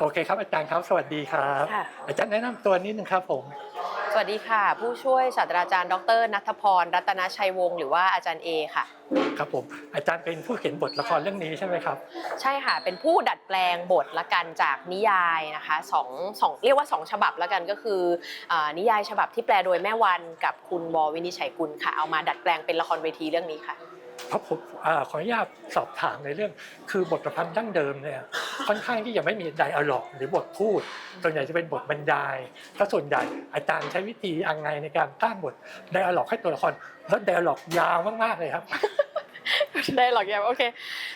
โอเคครับอาจารย์ครับสวัสดีครับ ค่ะ อาจารย์แนะนำตัวนิดนึงครับผมสวัสดีค่ะ ผู้ช่วยศาสตราจารย์ ดรนัทพร รัตนชัยวงศ์หรือว่าอาจารย์เอค่ะ ครับผมอาจารย์เป็นผู้เขียนบทละครเรื่องนี้ใช่ไหมครับ ใช่ค่ะ เป็นผู้ดัดแปลงบทละกันจากนิยายนะคะสองสองเรียกว่าสองฉบับละกันก็คืออานิยายฉบับที่แปลโดยแม่วันกับคุณววินิจฉัยกุลค่ะ เอามาดัดแปลงเป็นละครเวทีเรื่องนี้ค่ะ เพราะผมอาขออนุญาตสอบถามในเรื่องคือบทประพันธ์ดั้งเดิมเนี่ย ค่อนข้างที่จะไม่มีไดอะล็อกหรือบทพูด ส่วนใหญ่จะเป็นบทบรรยายถ้าส่วนใหญ่อาจารย์ใช้วิธียังไงในการสร้างบทไดอะล็อกให้ตัวละครแล้วไดอะล็อกยาวมากๆเลยครับได้หรอกแยมโอเค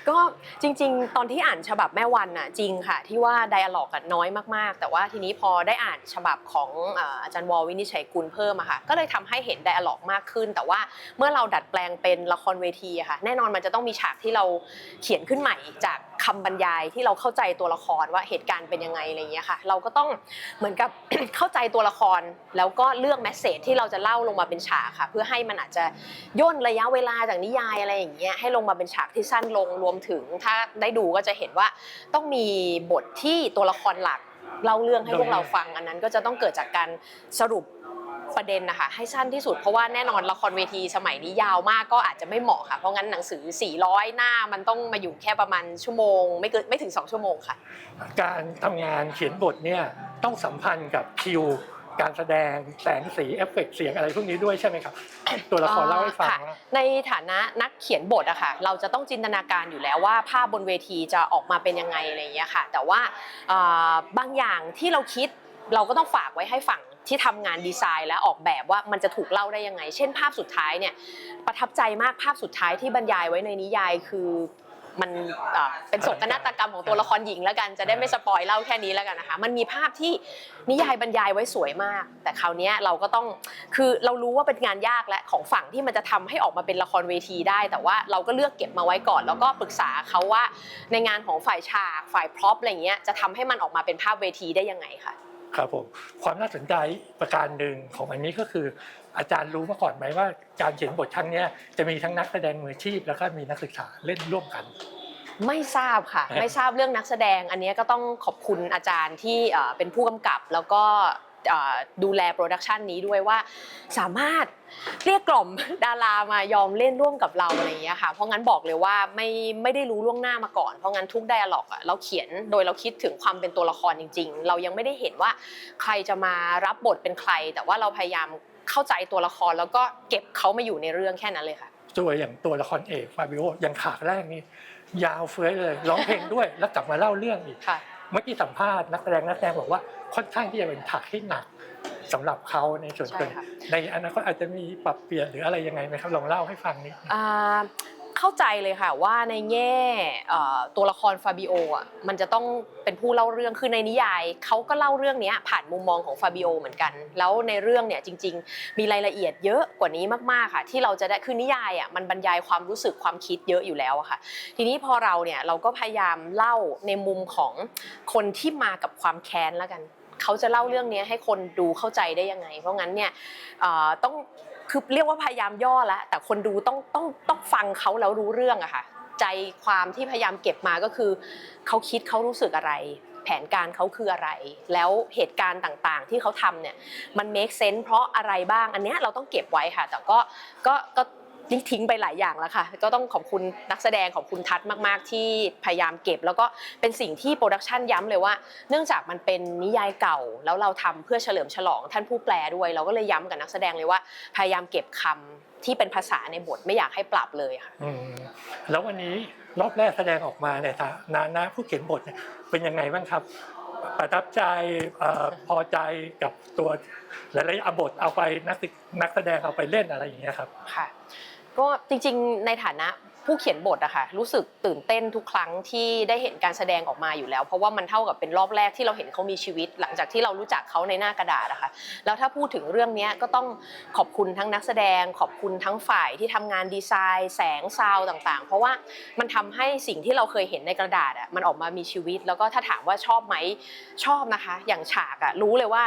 ก็จริง ๆ ตอนที่อ่านฉบับแม่วันน่ะจริงค่ะ ที่ว่าไดอะล็อกน้อยมากๆ แต่ว่าทีนี้พอได้อ่านฉบับของเอ่ออาจารย์วอลวินิจฉัยกุลเพิ่มอะค่ะก็เลยทำให้เห็นไดอะล็อกมากขึ้น แต่ว่าเมื่อเราดัดแปลงเป็นละครเวทีอะค่ะแน่นอนมันจะต้องมีฉากที่เราเขียนขึ้นใหม่จาก คำบรรยายที่เราเข้าใจตัวละครว่าเหตุการณ์เป็นยังไงอะไรอย่างเงี้ยค่ะ เราก็ต้องเหมือนกับเข้าใจตัวละคร แล้วก็เลือกแมสเซจที่เราจะเล่าลงมาเป็นฉากค่ะ เพื่อให้มันอาจจะย่นระยะเวลาจากนิยายอะไรอย่างเงี้ยให้ลงมาเป็นฉากที่สั้นลงรวมถึง ถ้าได้ดูก็จะเห็นว่าต้องมีบทที่ตัวละครหลักเล่าเรื่องให้พวกเราฟังอันนั้นก็จะต้องเกิดจากการสรุป ประเด็นนะคะให้สั้นที่สุดเพราะว่าแน่นอนละครเวทีสมัยนี้ยาวมากก็อาจจะไม่เหมาะค่ะ เพราะงั้นหนังสือ 400 หน้ามันต้องมาอยู่แค่ประมาณชั่วโมง ไม่เกินไม่ถึง 2 ชั่วโมงค่ะ การทำงานเขียนบทเนี่ยต้องสัมพันธ์กับคิวการแสดงแสงสีเอฟเฟกต์เสียงอะไรพวกนี้ด้วยใช่ไหมครับ ตัวละครเล่าให้ฟังค่ะว่าในฐานะนักเขียนบทอะค่ะเราจะต้องจินตนาการอยู่แล้วว่าภาพบนเวทีจะออกมาเป็นยังไงอะไรอย่างเงี้ยค่ะ แต่ว่าเอ่อบางอย่างที่เราคิด เราก็ต้องฝากไว้ให้ฝั่งที่ทำงานดีไซน์และออกแบบว่ามันจะถูกเล่าได้ยังไง เช่นภาพสุดท้ายเนี่ยประทับใจมากภาพสุดท้ายที่บรรยายไว้ในนิยายคือมันเป็นโศกนาฏกรรมของตัวละครหญิงแล้วกันจะได้ไม่สปอยเล่าแค่นี้แล้วกันนะคะมันมีภาพที่นิยายบรรยายไว้สวยมาก แต่คราวนี้เราก็ต้องคือเรารู้ว่าเป็นงานยากและของฝั่งที่มันจะทำให้ออกมาเป็นละครเวทีได้ แต่ว่าเราก็เลือกเก็บมาไว้ก่อน แล้วก็ปรึกษาเขาว่าในงานของฝ่ายฉากฝ่ายพร็อพอะไรเงี้ยจะทำให้มันออกมาเป็นภาพเวทีได้ยังไงค่ะ ครับผมความน่าสนใจประการหนึ่งของอันนี้ก็คือ อาจารย์รู้มาก่อนไหมว่าการเขียนบทครั้งเนี้ยจะมีทั้งนักแสดงมืออาชีพ แล้วก็มีนักศึกษาเล่นร่วมกัน ไม่ทราบค่ะ ไม่ทราบเรื่องนักแสดงอันเนี้ยก็ต้องขอบคุณอาจารย์ที่เอ่อเป็นผู้กำกับแล้วก็เอ่อ ดูแลโปรดักชันนี้ด้วยว่า สามารถเรียกกล่อมดารามายอมเล่นร่วมกับเราอะไรอย่างเงี้ยค่ะ เพราะงั้นบอกเลยว่าไม่ไม่ได้รู้ล่วงหน้ามาก่อน เพราะงั้นทุกไดอะล็อกอะเราเขียนโดยเราคิดถึงความเป็นตัวละครจริง ๆ เรายังไม่ได้เห็นว่าใครจะมารับบทเป็นใคร แต่ว่าเราพยายามเข้าใจตัวละครแล้วก็เก็บเขามาอยู่ในเรื่องแค่นั้นเลยค่ะตัวอย่างตัวละครเอกฟาบิโออย่างฉากแรกนี่ยาวเฟ้ยเลยร้องเพลงด้วยแล้วกลับมาเล่าเรื่องอีกค่ะ เมื่อกี้สัมภาษณ์นักแสดงนักแสดงบอกว่าค่อนข้างที่จะเป็นฉากที่หนักสำหรับเขาในส่วนใช่ตัวค่ะในอนาคตอาจจะมีปรับเปลี่ยนหรืออะไรยังไงไหมครับลองเล่าให้ฟังนิดนึงอ่า เข้าใจเลยค่ะว่าในแง่ตัวละครฟาบิโออะมันจะต้องเป็นผู้เล่าเรื่องคือในนิยายเขาก็เล่าเรื่องนี้ผ่านมุมมองของฟาบิโอเหมือนกัน แล้วในเรื่องเนี่ยจริง ๆ มีรายละเอียดเยอะกว่านี้มากๆค่ะ ที่เราจะได้คือนิยายอะมันบรรยายความรู้สึกความคิดเยอะอยู่แล้วค่ะ ทีนี้พอเราเนี่ยเราก็พยายามเล่าในมุมของคนที่มากับความแค้นแล้วกันเขาจะเล่าเรื่องนี้ให้คนดูเข้าใจได้ยังไง เพราะงั้นเนี่ยต้อง คือเรียกว่าพยายามย่อแล้วแต่คนดูต้องต้องต้องฟังเขาแล้วรู้เรื่องอะค่ะใจความที่พยายามเก็บมาก็คือเขาคิดเขารู้สึกอะไร แผนการเขาคืออะไร แล้วเหตุการณ์ต่างๆ ที่เขาทำเนี่ยมัน make sense เพราะอะไรบ้างอันเนี้ยเราต้องเก็บไว้ค่ะ แต่ก็ก็ก็ ทิ้งไปหลายอย่างแล้วค่ะ ก็ต้องขอบคุณนักแสดงขอบคุณทัศน์มาก ๆ ที่พยายามเก็บ แล้วก็เป็นสิ่งที่โปรดักชันย้ำเลยว่า เนื่องจากมันเป็นนิยายเก่า แล้วเราทำเพื่อเฉลิมฉลองท่านผู้แปลด้วย เราก็เลยย้ำกับนักแสดงเลยว่าพยายามเก็บคำที่เป็นภาษาในบทไม่อยากให้ปรับเลยค่ะอืมแล้ววันนี้รอบแรกแสดงออกมาในฐานะนะผู้เขียนบทเนี่ยเป็นยังไงบ้างครับ ประทับใจเอ่อพอใจกับตัวหลายๆบทเอาไปนักศึกนักแสดงเอาไปเล่นอะไรอย่างเงี้ยครับค่ะ ก็จริงๆ ในฐานะผู้เขียนบทอะค่ะรู้สึกตื่นเต้นทุกครั้งที่ได้เห็นการแสดงออกมาอยู่แล้ว เพราะว่ามันเท่ากับเป็นรอบแรกที่เราเห็นเขามีชีวิต หลังจากที่เรารู้จักเขาในหน้ากระดาษอะค่ะแล้วถ้าพูดถึงเรื่องนี้ก็ต้องขอบคุณทั้งนักแสดง ขอบคุณทั้งฝ่ายที่ทำงานดีไซน์ แสงซาวต่างๆ เพราะว่ามันทำให้สิ่งที่เราเคยเห็นในกระดาษอะมันออกมามีชีวิต แล้วก็ถ้าถามว่าชอบไหมชอบนะคะ อย่างฉากอะรู้เลยว่า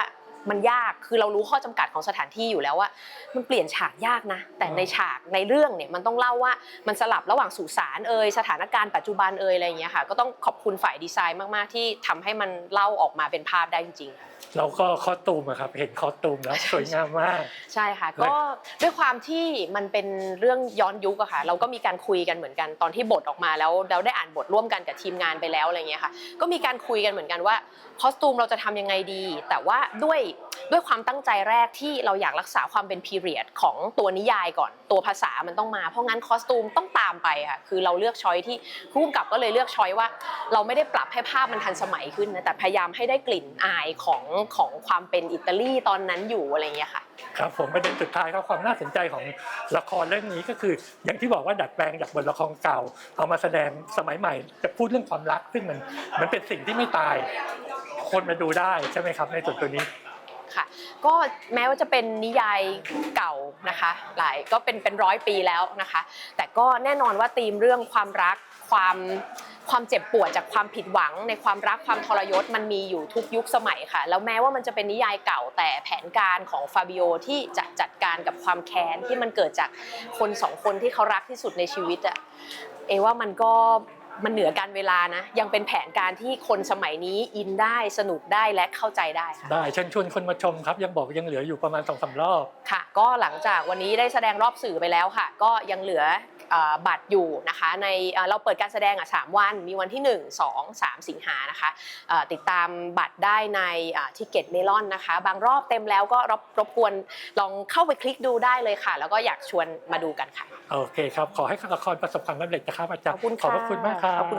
มันยากคือเรารู้ข้อจำกัดของสถานที่อยู่แล้วว่า มันเปลี่ยนฉากยากนะ แต่ในฉากในเรื่องเนี่ยมันต้องเล่าว่ามันสลับระหว่างสุสานเอ่ยสถานการณ์ปัจจุบันเอ่ยอะไรอย่างเงี้ยค่ะก็ต้องขอบคุณฝ่ายดีไซน์มากๆ ที่ทำให้มันเล่าออกมาเป็นภาพได้จริงๆแล้วก็คอสตูมอะครับเห็นคอสตูมแล้วสวยงามมาก ใช่ค่ะและก็ด้วยความที่มันเป็นเรื่องย้อนยุคอะค่ะเราก็มีการคุยกันเหมือนกันตอนที่บทออกมาแล้วเราได้อ่านบทร่วมกันกับทีมงานไปแล้วอะไรเงี้ยค่ะก็มีการคุยกันเหมือนกันว่าคอสตูมเราจะทำยังไงดี แต่ว่าด้วย ด้วยความตั้งใจแรกที่เราอยากรักษาความเป็นพีเรียดของตัวนิยายก่อน ตัวภาษามันต้องมา เพราะงั้นคอสตูมต้องตามไปค่ะ คือเราเลือกช้อยที่ผู้กำกับก็เลยเลือกช้อยว่า เราไม่ได้ปรับให้ภาพมันทันสมัยขึ้นนะแต่พยายามให้ได้กลิ่นอายของของความเป็นอิตาลีตอนนั้นอยู่อะไรเงี้ยค่ะครับผมประเด็นสุดท้ายครับความน่าสนใจของละครเรื่องนี้ก็คือ อย่างที่บอกว่าดัดแปลงจากบทละครเก่า เอามาแสดงสมัยใหม่จะพูดเรื่องความรักซึ่งมันมันเป็นสิ่งที่ไม่ตาย คนมาดูได้ใช่ไหมครับในส่วนตัวนี้ ค่ะ ก็แม้ว่าจะเป็นนิยายเก่านะคะ หลายก็เป็นเป็นร้อยปีแล้วนะคะ แต่ก็แน่นอนว่าธีมเรื่องความรักความความเจ็บปวดจากความผิดหวัง ในความรักความทรยศมันมีอยู่ทุกยุคสมัยค่ะ แล้วแม้ว่ามันจะเป็นนิยายเก่าแต่แผนการของฟาบิโอที่จะจัดการกับความแค้นที่มันเกิดจากคนสองคนที่เขารักที่สุดในชีวิตอะเอว่ามันก็ มันเหนือการเวลานะ ยังเป็นแผนการที่คนสมัยนี้อินได้สนุกได้และเข้าใจได้ค่ะ ได้เชิญชวนคนมาชมครับ ยังบอกยังเหลืออยู่ประมาณสองสารอบ ค่ะ ก็หลังจากวันนี้ได้แสดงรอบสื่อไปแล้วค่ะ ก็ยังเหลือเอ่อบัตรอยู่นะคะในเอ่อเราเปิดการแสดงอะสามวัน มีวันที่ 1 2 3 สิงหานะคะเอ่อติดตามบัตรได้ในทิเก็ตเมลอนนะคะ บางรอบเต็มแล้วก็รบรบกวนลองเข้าไปคลิกดูได้เลยค่ะ แล้วก็อยากชวนมาดูกันค่ะ โอเคครับ ขอให้ละครประสบความสำเร็จนะครับอาจารย์ขอบคุณขอบพระค่ะคุณมากครับขอบคุณ